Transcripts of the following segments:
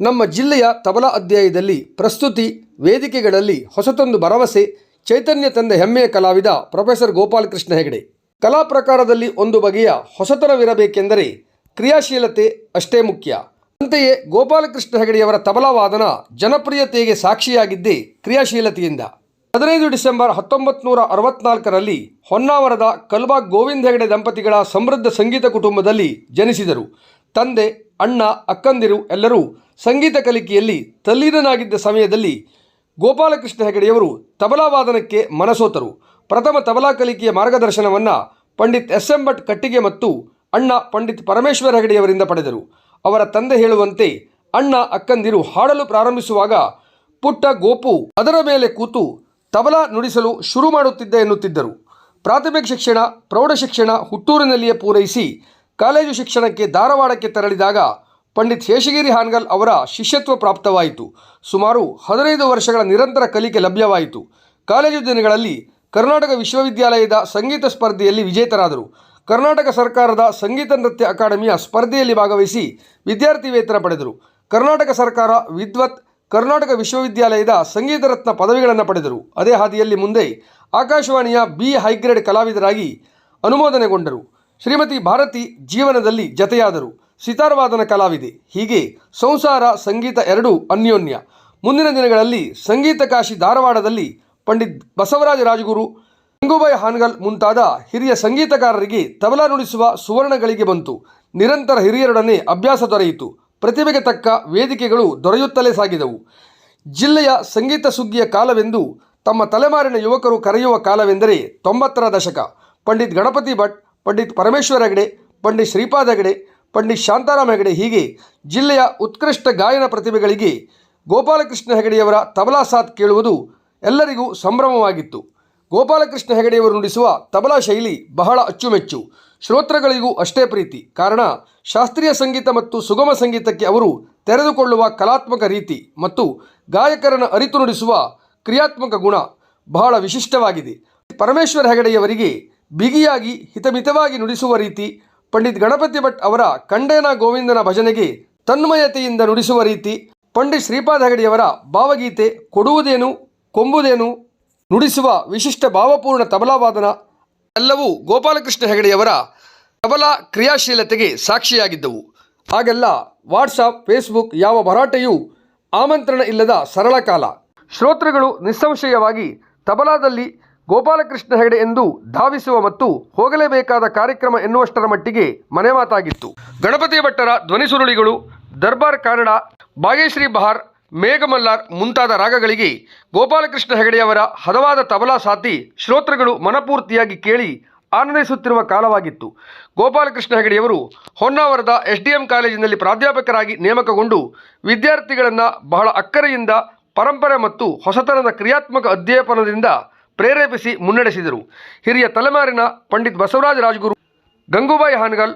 ನಮ್ಮ ಜಿಲ್ಲೆಯ ತಬಲಾ ಅಧ್ಯಾಯದಲ್ಲಿ ಪ್ರಸ್ತುತಿ ವೇದಿಕೆಗಳಲ್ಲಿ ಹೊಸತೊಂದು ಭರವಸೆ, ಚೈತನ್ಯ ತಂದ ಹೆಮ್ಮೆಯ ಕಲಾವಿದ ಪ್ರೊಫೆಸರ್ ಗೋಪಾಲಕೃಷ್ಣ ಹೆಗಡೆ. ಕಲಾ ಪ್ರಕಾರದಲ್ಲಿ ಒಂದು ಬಗೆಯ ಹೊಸತನವಿರಬೇಕೆಂದರೆ ಕ್ರಿಯಾಶೀಲತೆ ಅಷ್ಟೇ ಮುಖ್ಯ. ಅಂತೆಯೇ ಗೋಪಾಲಕೃಷ್ಣ ಹೆಗಡೆಯವರ ತಬಲಾ ವಾದನ ಜನಪ್ರಿಯತೆಗೆ ಸಾಕ್ಷಿಯಾಗಿದ್ದೇ ಕ್ರಿಯಾಶೀಲತೆಯಿಂದ. ಹದಿನೈದು ಡಿಸೆಂಬರ್ ಹತ್ತೊಂಬತ್ತು ನೂರ ಅರವತ್ನಾಲ್ಕರಲ್ಲಿ ಹೊನ್ನಾವರದ ಕಲ್ಬಾಗ್ ಗೋವಿಂದ ಹೆಗಡೆ ದಂಪತಿಗಳ ಸಮೃದ್ಧ ಸಂಗೀತ ಕುಟುಂಬದಲ್ಲಿ ಜನಿಸಿದರು. ತಂದೆ ಅಣ್ಣ, ಅಕ್ಕಂದಿರು ಎಲ್ಲರೂ ಸಂಗೀತ ಕಲಿಕೆಯಲ್ಲಿ ತಲ್ಲೀನನಾಗಿದ್ದ ಸಮಯದಲ್ಲಿ ಗೋಪಾಲಕೃಷ್ಣ ಹೆಗಡೆಯವರು ತಬಲಾ ವಾದನಕ್ಕೆ ಮನಸೋತರು. ಪ್ರಥಮ ತಬಲಾ ಕಲಿಕೆಯ ಮಾರ್ಗದರ್ಶನವನ್ನು ಪಂಡಿತ್ ಎಸ್ ಎಂ ಭಟ್ ಕಟ್ಟಿಗೆ ಮತ್ತು ಅಣ್ಣ ಪಂಡಿತ್ ಪರಮೇಶ್ವರ ಹೆಗಡೆಯವರಿಂದ ಪಡೆದರು. ಅವರ ತಂದೆ ಹೇಳುವಂತೆ ಅಣ್ಣ, ಅಕ್ಕಂದಿರು ಹಾಡಲು ಪ್ರಾರಂಭಿಸುವಾಗ ಪುಟ್ಟ ಗೋಪು ಅದರ ಮೇಲೆ ಕೂತು ತಬಲಾ ನುಡಿಸಲು ಶುರು ಮಾಡುತ್ತಿದ್ದ ಎನ್ನುತ್ತಿದ್ದರು. ಪ್ರಾಥಮಿಕ ಶಿಕ್ಷಣ, ಪ್ರೌಢ ಶಿಕ್ಷಣ ಹುಟ್ಟೂರಿನಲ್ಲಿಯೇ ಪೂರೈಸಿ ಕಾಲೇಜು ಶಿಕ್ಷಣಕ್ಕೆ ಧಾರವಾಡಕ್ಕೆ ತೆರಳಿದಾಗ ಪಂಡಿತ್ ಶೇಷಗಿರಿ ಹಾನ್ಗಲ್ ಅವರ ಶಿಷ್ಯತ್ವ ಪ್ರಾಪ್ತವಾಯಿತು. ಸುಮಾರು ಹದಿನೈದು ವರ್ಷಗಳ ನಿರಂತರ ಕಲಿಕೆ ಲಭ್ಯವಾಯಿತು. ಕಾಲೇಜು ದಿನಗಳಲ್ಲಿ ಕರ್ನಾಟಕ ವಿಶ್ವವಿದ್ಯಾಲಯದ ಸಂಗೀತ ಸ್ಪರ್ಧೆಯಲ್ಲಿ ವಿಜೇತರಾದರು. ಕರ್ನಾಟಕ ಸರ್ಕಾರದ ಸಂಗೀತ ನೃತ್ಯ ಅಕಾಡೆಮಿಯ ಸ್ಪರ್ಧೆಯಲ್ಲಿ ಭಾಗವಹಿಸಿ ವಿದ್ಯಾರ್ಥಿ ವೇತನ ಪಡೆದರು. ಕರ್ನಾಟಕ ಸರ್ಕಾರ ವಿದ್ವತ್ ಕರ್ನಾಟಕ ವಿಶ್ವವಿದ್ಯಾಲಯದ ಸಂಗೀತ ರತ್ನ ಪದವಿಗಳನ್ನು ಪಡೆದರು. ಅದೇ ಹಾದಿಯಲ್ಲಿ ಮುಂದೆ ಆಕಾಶವಾಣಿಯ ಬಿ ಹೈಗ್ರೇಡ್ ಕಲಾವಿದರಾಗಿ ಅನುಮೋದನೆಗೊಂಡರು. ಶ್ರೀಮತಿ ಭಾರತಿ ಜೀವನದಲ್ಲಿ ಜತೆಯಾದರು. ಸಿತಾರವಾದನ ಕಲಾವಿದೆ. ಹೀಗೆ ಸಂಸಾರ, ಸಂಗೀತ ಎರಡೂ ಅನ್ಯೋನ್ಯ. ಮುಂದಿನ ದಿನಗಳಲ್ಲಿ ಸಂಗೀತ ಕಾಶಿ ಧಾರವಾಡದಲ್ಲಿ ಪಂಡಿತ್ ಬಸವರಾಜ ರಾಜಗುರು, ಗಂಗೂಬಾಯಿ ಹಾನ್ಗಲ್ ಮುಂತಾದ ಹಿರಿಯ ಸಂಗೀತಗಾರರಿಗೆ ತಬಲಾ ನುಡಿಸುವ ಸುವರ್ಣಗಳಿಗೆ ಬಂತು. ನಿರಂತರ ಹಿರಿಯರೊಡನೆ ಅಭ್ಯಾಸ ದೊರೆಯಿತು. ಪ್ರತಿಭೆಗೆ ತಕ್ಕ ವೇದಿಕೆಗಳು ದೊರೆಯುತ್ತಲೇ ಸಾಗಿದವು. ಜಿಲ್ಲೆಯ ಸಂಗೀತ ಸುಗ್ಗಿಯ ಕಾಲವೆಂದು ತಮ್ಮ ತಲೆಮಾರಿನ ಯುವಕರು ಕರೆಯುವ ಕಾಲವೆಂದರೆ ತೊಂಬತ್ತರ ದಶಕ. ಪಂಡಿತ್ ಗಣಪತಿ ಭಟ್ ಪಂಡಿತ್ ಪರಮೇಶ್ವರ ಹೆಗಡೆ, ಪಂಡಿತ್ ಶ್ರೀಪಾದ ಹೆಗಡೆ, ಪಂಡಿತ್ ಶಾಂತಾರಾಮ ಹೆಗಡೆ ಹೀಗೆ ಜಿಲ್ಲೆಯ ಉತ್ಕೃಷ್ಟ ಗಾಯನ ಪ್ರತಿಭೆಗಳಿಗೆ ಗೋಪಾಲಕೃಷ್ಣ ಹೆಗಡೆಯವರ ತಬಲಾ ಸಾಥ್ ಕೇಳುವುದು ಎಲ್ಲರಿಗೂ ಸಂಭ್ರಮವಾಗಿತ್ತು. ಗೋಪಾಲಕೃಷ್ಣ ಹೆಗಡೆಯವರು ನುಡಿಸುವ ತಬಲಾ ಶೈಲಿ ಬಹಳ ಅಚ್ಚುಮೆಚ್ಚು. ಶ್ರೋತ್ರಗಳಿಗೂ ಅಷ್ಟೇ ಪ್ರೀತಿ. ಕಾರಣ, ಶಾಸ್ತ್ರೀಯ ಸಂಗೀತ ಮತ್ತು ಸುಗಮ ಸಂಗೀತಕ್ಕೆ ಅವರು ತೆರೆದುಕೊಳ್ಳುವ ಕಲಾತ್ಮಕ ರೀತಿ ಮತ್ತು ಗಾಯಕರನ್ನು ಅರಿತು ನುಡಿಸುವ ಕ್ರಿಯಾತ್ಮಕ ಗುಣ ಬಹಳ ವಿಶಿಷ್ಟವಾಗಿದೆ. ಪರಮೇಶ್ವರ ಹೆಗಡೆಯವರಿಗೆ ಬಿಗಿಯಾಗಿ ಹಿತಮಿತವಾಗಿ ನುಡಿಸುವ ರೀತಿ ಪಂಡಿತ್ ಗಣಪತಿ ಭಟ್ ಅವರ ಕಂಡೇನ ಗೋವಿಂದನ ಭಜನೆಗೆ ತನ್ಮಯತೆಯಿಂದ ನುಡಿಸುವ ರೀತಿ ಪಂಡಿತ್ ಶ್ರೀಪಾದ ಹೆಗಡೆಯವರ ಭಾವಗೀತೆ ಕೊಡುವುದೇನು, ಕೊಂಬುದೇನು, ನುಡಿಸುವ ವಿಶಿಷ್ಟ ಭಾವಪೂರ್ಣ ತಬಲಾ ವಾದನ ಎಲ್ಲವೂ ಗೋಪಾಲಕೃಷ್ಣ ಹೆಗಡೆಯವರ ತಬಲಾ ಕ್ರಿಯಾಶೀಲತೆಗೆ ಸಾಕ್ಷಿಯಾಗಿದ್ದವು. ಹಾಗೆಲ್ಲ ವಾಟ್ಸಪ್, ಫೇಸ್ಬುಕ್ ಯಾವ ಭರಾಟೆಯೂ ಆಮಂತ್ರಣ ಇಲ್ಲದ ಸರಳ ಕಾಲ. ಶ್ರೋತೃಗಳು ನಿಸ್ಸಂಶಯವಾಗಿ ತಬಲಾದಲ್ಲಿ ಗೋಪಾಲಕೃಷ್ಣ ಹೆಗಡೆ ಎಂದು ಧಾವಿಸುವ ಮತ್ತು ಹೋಗಲೇಬೇಕಾದ ಕಾರ್ಯಕ್ರಮ ಎನ್ನುವಷ್ಟರ ಮಟ್ಟಿಗೆ ಮನೆಮಾತಾಗಿತ್ತು ಗಣಪತಿ ಭಟ್ಟರ ಧ್ವನಿ ಸುರುಳಿಗಳು, ದರ್ಬಾರ್ ಕನ್ನಡ ಭಾಗ್ಯಶ್ರೀ ಬಹಾರ್, ಮೇಘಮಲ್ಲಾರ್ ಮುಂತಾದ ರಾಗಗಳಿಗೆ ಗೋಪಾಲಕೃಷ್ಣ ಹೆಗಡೆಯವರ ಹದವಾದ ತಬಲಾ ಸಾತಿ ಶ್ರೋತೃಗಳು ಮನಪೂರ್ತಿಯಾಗಿ ಕೇಳಿ ಆನಂದಿಸುತ್ತಿರುವ ಕಾಲವಾಗಿತ್ತು. ಗೋಪಾಲಕೃಷ್ಣ ಹೆಗಡೆಯವರು ಹೊನ್ನಾವರದ ಎಸ್ ಡಿ ಎಂ ಕಾಲೇಜಿನಲ್ಲಿ ಪ್ರಾಧ್ಯಾಪಕರಾಗಿ ನೇಮಕಗೊಂಡು ವಿದ್ಯಾರ್ಥಿಗಳನ್ನು ಬಹಳ ಅಕ್ಕರೆಯಿಂದ ಪರಂಪರೆ ಮತ್ತು ಹೊಸತನದ ಕ್ರಿಯಾತ್ಮಕ ಅಧ್ಯಾಪನದಿಂದ ಪ್ರೇರೇಪಿಸಿ ಮುನ್ನಡೆಸಿದರು. ಹಿರಿಯ ತಲೆಮಾರಿನ ಪಂಡಿತ್ ಬಸವರಾಜ ರಾಜಗುರು, ಗಂಗೂಬಾಯಿ ಹಾನಗಲ್,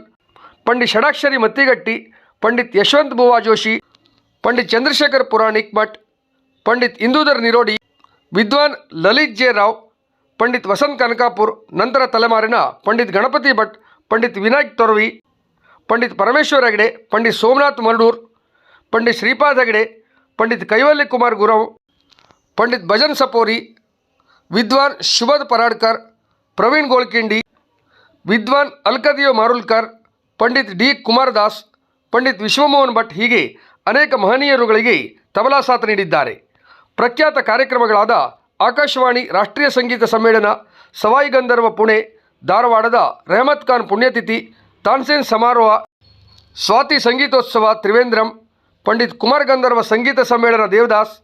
ಪಂಡಿತ್ ಷಡಾಕ್ಷರಿ ಮತ್ತಿಗಟ್ಟಿ, ಪಂಡಿತ್ ಯಶವಂತ್ ಬುವಾ ಜೋಶಿ, ಪಂಡಿತ್ ಚಂದ್ರಶೇಖರ್ ಪುರಾಣಿಕ್ ಭಟ್ ಪಂಡಿತ್ ಇಂದೂಧರ್ ನಿರೋಡಿ, ವಿದ್ವಾನ್ ಲಲಿತ್ ಜೆ ರಾವ್, ಪಂಡಿತ್ ವಸಂತ್ ಕನಕಾಪುರ್, ನಂತರ ತಲೆಮಾರಿನ ಪಂಡಿತ್ ಗಣಪತಿ ಭಟ್, ಪಂಡಿತ್ ವಿನಾಯಕ್ ತೊರವಿ, ಪಂಡಿತ್ ಪರಮೇಶ್ವರ ಹೆಗಡೆ, ಪಂಡಿತ್ ಸೋಮನಾಥ್ ಮರಡೂರ್ ಪಂಡಿತ್ ಶ್ರೀಪಾದ್ ಹೆಗಡೆ, ಪಂಡಿತ್ ಕೈವಲ್ಯ ಕುಮಾರ್ ಗುರವ್, ಪಂಡಿತ್ ಭಜನ್ ಸಪೋರಿ ವಿದ್ವಾನ್ ಶುಭದ್ ಪರಾಡ್ಕರ್, ಪ್ರವೀಣ್ ಗೋಳ್ಕಿಂಡಿ, ವಿದ್ವಾನ್ ಅಲ್ಕದಿಯೋ ಮಾರುಲ್ಕರ್, ಪಂಡಿತ್ ಡಿ ಕುಮಾರದಾಸ್ ಪಂಡಿತ್ ವಿಶ್ವಮೋಹನ್ ಭಟ್ ಹೀಗೆ ಅನೇಕ ಮಹನೀಯರುಗಳಿಗೆ ತಬಲಾ ಸಾಥ್ ನೀಡಿದ್ದಾರೆ. ಪ್ರಖ್ಯಾತ ಕಾರ್ಯಕ್ರಮಗಳಾದ ಆಕಾಶವಾಣಿ ರಾಷ್ಟ್ರೀಯ ಸಂಗೀತ ಸಮ್ಮೇಳನ, ಸವಾಯಿ ಗಂಧರ್ವ ಪುಣೆ, ಧಾರವಾಡದ ರೆಹಮತ್ ಖಾನ್ ಪುಣ್ಯತಿಥಿ, ತಾನ್ಸೇನ್ ಸಮಾರೋಹ, ಸ್ವಾತಿ ಸಂಗೀತೋತ್ಸವ ತ್ರಿವೇಂದ್ರಂ, ಪಂಡಿತ್ ಕುಮಾರ್ ಗಂಧರ್ವ ಸಂಗೀತ ಸಮ್ಮೇಳನ ದೇವದಾಸ್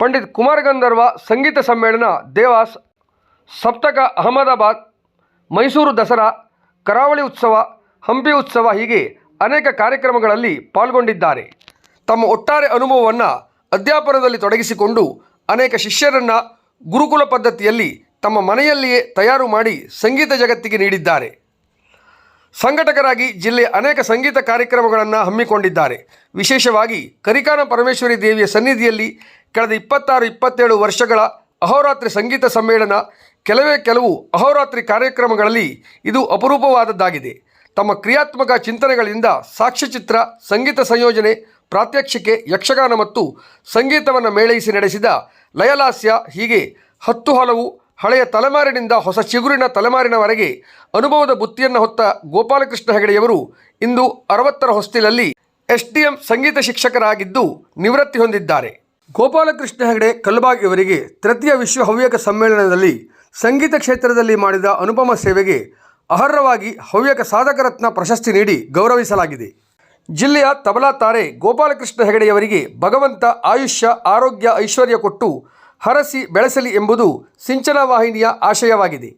ಪಂಡಿತ್ ಕುಮಾರ್ ಗಂಧರ್ವ ಸಂಗೀತ ಸಮ್ಮೇಳನ, ದೇವಾಸ್, ಸಪ್ತಕ ಅಹಮದಾಬಾದ್, ಮೈಸೂರು ದಸರಾ, ಕರಾವಳಿ ಉತ್ಸವ, ಹಂಪಿ ಉತ್ಸವ ಹೀಗೆ ಅನೇಕ ಕಾರ್ಯಕ್ರಮಗಳಲ್ಲಿ ಪಾಲ್ಗೊಂಡಿದ್ದಾರೆ. ತಮ್ಮ ಒಟ್ಟಾರೆ ಅನುಭವವನ್ನು ಅಧ್ಯಾಪನದಲ್ಲಿ ತೊಡಗಿಸಿಕೊಂಡು ಅನೇಕ ಶಿಷ್ಯರನ್ನು ಗುರುಕುಲ ಪದ್ಧತಿಯಲ್ಲಿ ತಮ್ಮ ಮನೆಯಲ್ಲಿಯೇ ತಯಾರು ಮಾಡಿ ಸಂಗೀತ ಜಗತ್ತಿಗೆ ನೀಡಿದ್ದಾರೆ. ಸಂಘಟಕರಾಗಿ ಜಿಲ್ಲೆಯ ಅನೇಕ ಸಂಗೀತ ಕಾರ್ಯಕ್ರಮಗಳನ್ನು ಹಮ್ಮಿಕೊಂಡಿದ್ದಾರೆ. ವಿಶೇಷವಾಗಿ ಕರಿಕಾನ ಪರಮೇಶ್ವರಿ ದೇವಿಯ ಸನ್ನಿಧಿಯಲ್ಲಿ ಕಳೆದ ಇಪ್ಪತ್ತಾರು, ಇಪ್ಪತ್ತೇಳು ವರ್ಷಗಳ ಅಹೋರಾತ್ರಿ ಸಂಗೀತ ಸಮ್ಮೇಳನ ಕೆಲವೇ ಕೆಲವು ಅಹೋರಾತ್ರಿ ಕಾರ್ಯಕ್ರಮಗಳಲ್ಲಿ ಇದು ಅಪರೂಪವಾದದ್ದಾಗಿದೆ. ತಮ್ಮ ಕ್ರಿಯಾತ್ಮಕ ಚಿಂತನೆಗಳಿಂದ ಸಾಕ್ಷ್ಯಚಿತ್ರ, ಸಂಗೀತ ಸಂಯೋಜನೆ, ಪ್ರಾತ್ಯಕ್ಷಿಕೆ, ಯಕ್ಷಗಾನ ಮತ್ತು ಸಂಗೀತವನ್ನು ಮೇಳೈಸಿ ನಡೆಸಿದ ಲಯಲಾಸ್ಯ ಹೀಗೆ ಹತ್ತು ಹಲವು ಹಳೆಯ ತಲೆಮಾರಿನಿಂದ ಹೊಸ ಚಿಗುರಿನ ತಲೆಮಾರಿನವರೆಗೆ ಅನುಭವದ ಬುತ್ತಿಯನ್ನು ಹೊತ್ತ ಗೋಪಾಲಕೃಷ್ಣ ಹೆಗಡೆಯವರು ಇಂದು ಅರವತ್ತರ ಹೊಸ್ತಿಲಲ್ಲಿ ಎಸ್ ಡಿ ಎಂ ಸಂಗೀತ ಶಿಕ್ಷಕರಾಗಿದ್ದು ನಿವೃತ್ತಿ ಹೊಂದಿದ್ದಾರೆ. ಗೋಪಾಲಕೃಷ್ಣ ಹೆಗಡೆ ಕಲ್ಬಾಗ್ ಇವರಿಗೆ ತೃತೀಯ ವಿಶ್ವ ಹವ್ಯಕ ಸಮ್ಮೇಳನದಲ್ಲಿ ಸಂಗೀತ ಕ್ಷೇತ್ರದಲ್ಲಿ ಮಾಡಿದ ಅನುಪಮ ಸೇವೆಗೆ ಅರ್ಹವಾಗಿ ಹವ್ಯಕ ಸಾಧಕರತ್ನ ಪ್ರಶಸ್ತಿ ನೀಡಿ ಗೌರವಿಸಲಾಗಿದೆ. ಜಿಲ್ಲೆಯ ತಬಲಾ ತಾರೆ ಗೋಪಾಲಕೃಷ್ಣ ಹೆಗಡೆಯವರಿಗೆ ಭಗವಂತ ಆಯುಷ್ಯ, ಆರೋಗ್ಯ, ಐಶ್ವರ್ಯ ಕೊಟ್ಟು ಹರಸಿ ಬೆಳೆಸಲಿ ಎಂಬುದು ಸಿಂಚನ ವಾಹಿನಿಯ ಆಶಯವಾಗಿದೆ.